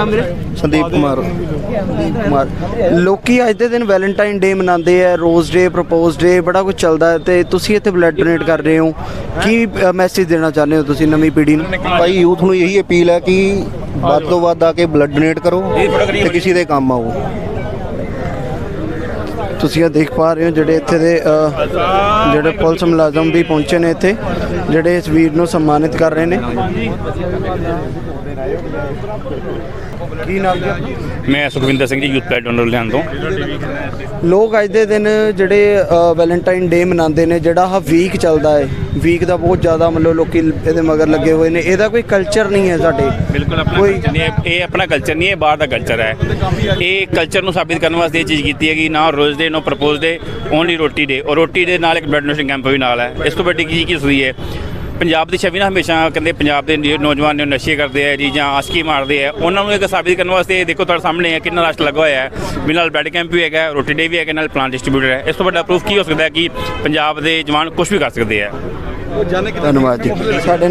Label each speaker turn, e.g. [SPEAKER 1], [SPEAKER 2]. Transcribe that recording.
[SPEAKER 1] ਸੰਦੀਪ ਕੁਮਾਰ। ਸੰਦੀਪ ਕੁਮਾਰ। ਲੋਕੀ ਅੱਜ ਦੇ ਦਿਨ ਵੈਲੈਂਟਾਈਨ ਡੇ ਮਨਾਉਂਦੇ ਆ ਰੋਜ਼ ਡੇ ਪ੍ਰਪੋਜ਼ ਡੇ ਬੜਾ ਕੁਝ ਚੱਲਦਾ ਤੇ ਤੁਸੀਂ ਇੱਥੇ ਬਲੱਡ ਡੋਨੇਟ ਕਰ ਰਹੇ ਹੋ। ਕੀ ਮੈਸੇਜ ਦੇਣਾ ਚਾਹੁੰਦੇ ਹੋ ਤੁਸੀਂ ਨਵੀਂ ਪੀੜ੍ਹੀ ਨੂੰ? ਭਾਈ ਯੂਥ ਨੂੰ ਇਹੀ ਅਪੀਲ ਹੈ ਕਿ ਵੱਧ ਤੋਂ ਵੱਧ ਆ ਕੇ ਬਲੱਡ ਡੋਨੇਟ ਕਰੋ ਤੇ ਕਿਸੇ ਦੇ ਕੰਮ ਆਓ। ਤੁਸੀਂ ਇਹ ਦੇਖ ਪਾ ਰਹੇ ਹੋ ਜਿਹੜੇ ਇੱਥੇ ਦੇ ਜਿਹੜੇ ਪੁਲਿਸ ਮੁਲਾਜ਼ਮ ਵੀ ਪਹੁੰਚੇ ਨੇ ਇੱਥੇ ਜਿਹੜੇ ਇਸ ਵੀਰ ਨੂੰ ਸਨਮਾਨਿਤ ਕਰ ਰਹੇ ਨੇ। ਕੀ ਨਾਮ ਜੀ
[SPEAKER 2] ਮੈਂ ਸੁਖਵਿੰਦਰ ਸਿੰਘ ਜੀ ਯੂਥ ਪਲੈਟ ਡੋਨਰ ਲੁਧਿਆਣਾ ਤੋਂ।
[SPEAKER 1] ਲੋਕ ਅੱਜ ਦੇ ਦਿਨ ਜਿਹੜੇ ਵੈਲੈਂਟਾਈਨ ਡੇ ਮਨਾਉਂਦੇ ਨੇ ਜਿਹੜਾ ਆਹ ਵੀਕ ਚੱਲਦਾ ਹੈ ਵੀਕ ਦਾ ਬਹੁਤ ਜ਼ਿਆਦਾ ਮਤਲਬ ਲੋਕੀ ਇਹਦੇ ਮਗਰ ਲੱਗੇ ਹੋਏ ਨੇ। ਇਹਦਾ ਕੋਈ ਕਲਚਰ ਨਹੀਂ ਹੈ ਸਾਡੇ।
[SPEAKER 2] ਬਿਲਕੁਲ ਆਪਣਾ ਨਹੀਂ ਹੈ। ਇਹ ਆਪਣਾ ਕਲਚਰ ਨਹੀਂ ਹੈ ਬਾਹਰ ਦਾ ਕਲਚਰ ਹੈ। ਇਹ ਕਲਚਰ ਨੂੰ ਸਾਬਿਤ ਕਰਨ ਵਾਸਤੇ ਇਹ ਚੀਜ਼ ਕੀਤੀ ਹੈ ਕਿ ਨਾ ਰੋਜ਼ ਦੇ ਨੋ ਪ੍ਰਪੋਜ਼ ਦੇ ਓਨਲੀ ਰੋਟੀ ਦੇ। ਔਰ ਰੋਟੀ ਦੇ ਨਾਲ ਇੱਕ ਬਲੱਡ ਡੋਨੇਸ਼ਨ ਕੈਂਪ ਵੀ ਨਾਲ ਹੈ। ਇਸ ਤੋਂ ਵੱਡੀ ਕੀ ਚੀਜ਼ ਹੋਈ ਹੈ? ਪੰਜਾਬ ਦੀ ਛਵੀ ਨਾ ਹਮੇਸ਼ਾ ਕਹਿੰਦੇ ਪੰਜਾਬ ਦੇ ਨੌਜਵਾਨ ਨੇ ਨਸ਼ੇ ਕਰਦੇ ਆ ਜੀ ਜਾਂ ਆਸ਼ਕੀ ਮਾਰਦੇ ਆ। ਉਹਨਾਂ ਨੂੰ ਇੱਕ ਸਾਬਿਤ ਕਰਨ ਵਾਸਤੇ ਇਹ ਦੇਖੋ ਤੁਹਾਡੇ ਸਾਹਮਣੇ ਹੈ ਕਿੰਨਾ ਰਸ਼ ਲੱਗਾ ਹੋਇਆ ਹੈ। ਵੀ ਨਾਲ ਬਲੱਡ ਕੈਂਪ ਵੀ ਹੈਗਾ ਰੋਟੀ ਡੇ ਵੀ ਹੈਗਾ ਨਾਲ ਪਲਾਨ ਡਿਸਟ੍ਰੀਬਿਊਟਰ ਹੈ। ਇਸ ਤੋਂ ਵੱਡਾ ਪ੍ਰੂਫ ਕੀ ਹੋ ਸਕਦਾ ਹੈ ਕਿ ਪੰਜਾਬ ਦੇ ਜਵਾਨ ਕੁਝ ਵੀ ਕਰ ਸਕਦੇ ਆ?
[SPEAKER 1] ਧੰਨਵਾਦ ਜੀ। ਸਾਡੇ